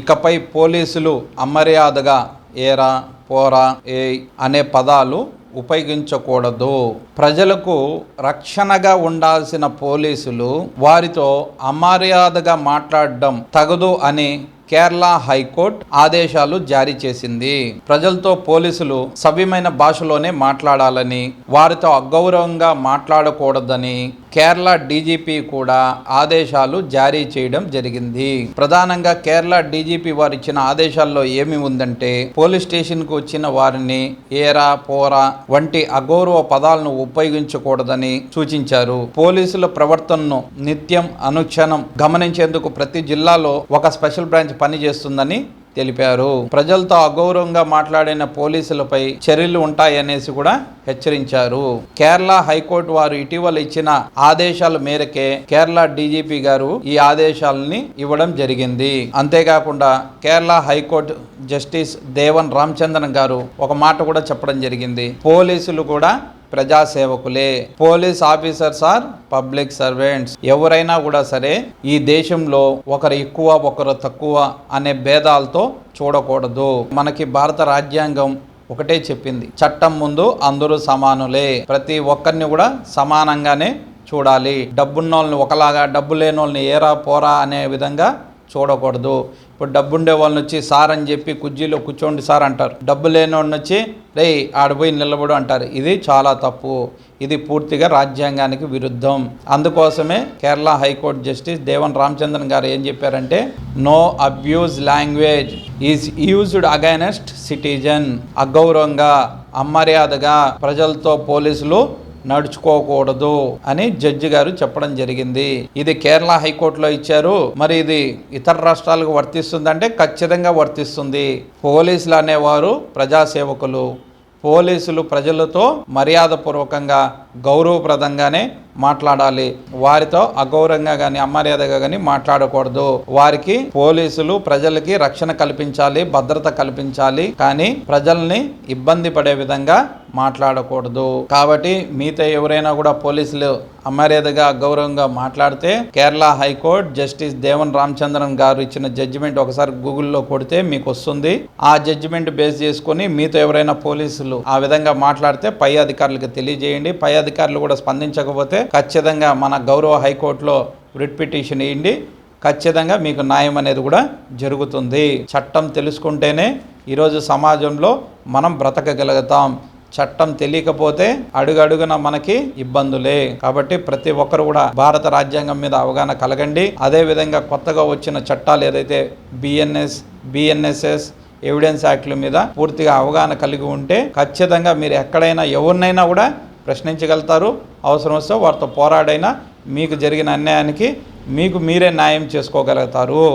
ఇకపై పోలీసులు అమర్యాదగా ఏరా పోరా ఏ అనే పదాలు ఉపయోగించకూడదు. ప్రజలకు రక్షణగా ఉండాల్సిన పోలీసులు వారితో అమర్యాదగా మాట్లాడడం తగదు అని కేరళ హైకోర్టు ఆదేశాలు జారీ చేసింది. ప్రజలతో పోలీసులు సవ్యమైన భాషలోనే మాట్లాడాలని వారితో అగౌరవంగా మాట్లాడకూడదని కేరళ డీజీపీ కూడా ఆదేశాలు జారీ చేయడం జరిగింది. ప్రధానంగా కేరళ డీజీపీ వారు ఇచ్చిన ఆదేశాల్లో ఏమి ఉందంటే పోలీస్ స్టేషన్కు వచ్చిన వారిని ఏరా పోరా వంటి అగౌరవ పదాలను ఉపయోగించకూడదని సూచించారు. పోలీసుల ప్రవర్తనను నిత్యం అనుక్షణం గమనించేందుకు ప్రతి జిల్లాలో ఒక స్పెషల్ బ్రాంచ్ పనిచేస్తుందని తెలిపారు. ప్రజలతో అగౌరవంగా మాట్లాడిన పోలీసులపై చర్యలు ఉంటాయనేసి కూడా హెచ్చరించారు. కేరళ హైకోర్టు వారు ఇటీవల ఇచ్చిన ఆదేశాల మేరకే కేరళ డీజీపీ గారు ఈ ఆదేశాలని ఇవ్వడం జరిగింది. అంతేకాకుండా Kerala high court justice Devan Ramachandran గారు ఒక మాట కూడా చెప్పడం జరిగింది. పోలీసులు కూడా ప్రజాసేవకులే. Police officers are public servants. ఎవరైనా కూడా సరే ఈ దేశంలో ఒకరు ఎక్కువ ఒకరు తక్కువ అనే భేదాలతో చూడకూడదు. మనకి భారత రాజ్యాంగం ఒకటే చెప్పింది. చట్టం ముందు అందరూ సమానులే. ప్రతి ఒక్కరిని కూడా సమానంగానే చూడాలి. డబ్బున్న వాళ్ళని ఒకలాగా డబ్బు లేని వాళ్ళని ఏరా పోరా అనే విధంగా చూడకూడదు. ఇప్పుడు డబ్బుండే వాళ్ళని వచ్చి సార్ అని చెప్పి కుర్చీలో కూర్చోండి సార్ అంటారు. డబ్బు లేని వాడిని వచ్చి రే ఆడిపోయి నిలబడు అంటారు. ఇది చాలా తప్పు. ఇది పూర్తిగా రాజ్యాంగానికి విరుద్ధం. అందుకోసమే Kerala high court justice Devan Ramachandran గారు ఏం చెప్పారంటే no abuse language is used against citizen. అగౌరవంగా అమర్యాదగా ప్రజలతో పోలీసులు నడుచుకోకూడదు అని జడ్జి గారు చెప్పడం జరిగింది. ఇది కేరళ హైకోర్టులో ఇచ్చారు. మరి ఇది ఇతర రాష్ట్రాలకు వర్తిస్తుందంటే ఖచ్చితంగా వర్తిస్తుంది. పోలీసులు అనేవారు ప్రజాసేవకులు. పోలీసులు ప్రజలతో మర్యాదపూర్వకంగా గౌరవప్రదంగానే మాట్లాడాలి. వారితో అగౌరవంగా కానీ అమర్యాదగా కానీ మాట్లాడకూడదు. వారికి పోలీసులు ప్రజలకి రక్షణ కల్పించాలి భద్రత కల్పించాలి. కానీ ప్రజల్ని ఇబ్బంది పడే విధంగా మాట్లాడకూడదు. కాబట్టి మీతో ఎవరైనా కూడా పోలీసులు అమర్యాదగా గౌరవంగా మాట్లాడితే Kerala high court justice Devan Ramachandran గారు ఇచ్చిన జడ్జిమెంట్ ఒకసారి గూగుల్లో కొడితే మీకు వస్తుంది. ఆ జడ్జిమెంట్ బేస్ చేసుకొని మీతో ఎవరైనా పోలీసులు ఆ విధంగా మాట్లాడితే పై అధికారులకు తెలియజేయండి. పై అధికారులు కూడా స్పందించకపోతే ఖచ్చితంగా మన గౌరవ హైకోర్టులో రిట్ పిటిషన్ వేయండి. ఖచ్చితంగా మీకు న్యాయం అనేది కూడా జరుగుతుంది. చట్టం తెలుసుకుంటేనే ఈరోజు సమాజంలో మనం బ్రతకగలుగుతాం. చట్టం తెలియకపోతే అడుగడుగున మనకి ఇబ్బందులే. కాబట్టి ప్రతి ఒక్కరు కూడా భారత రాజ్యాంగం మీద అవగాహన కలగండి. అదే విధంగా కొత్తగా వచ్చిన చట్టాలు ఏదైతే బిఎన్ఎస్ బిఎన్ఎస్ఎస్ ఎవిడెన్స్ యాక్ట్ల మీద పూర్తిగా అవగాహన కలిగి ఉంటే ఖచ్చితంగా మీరు ఎక్కడైనా ఎవరినైనా కూడా ప్రశ్నించగలుగుతారు. అవసరం వస్తే వారితో పోరాడైనా మీకు జరిగిన అన్యాయానికి మీకు మీరే న్యాయం చేసుకోగలుగుతారు.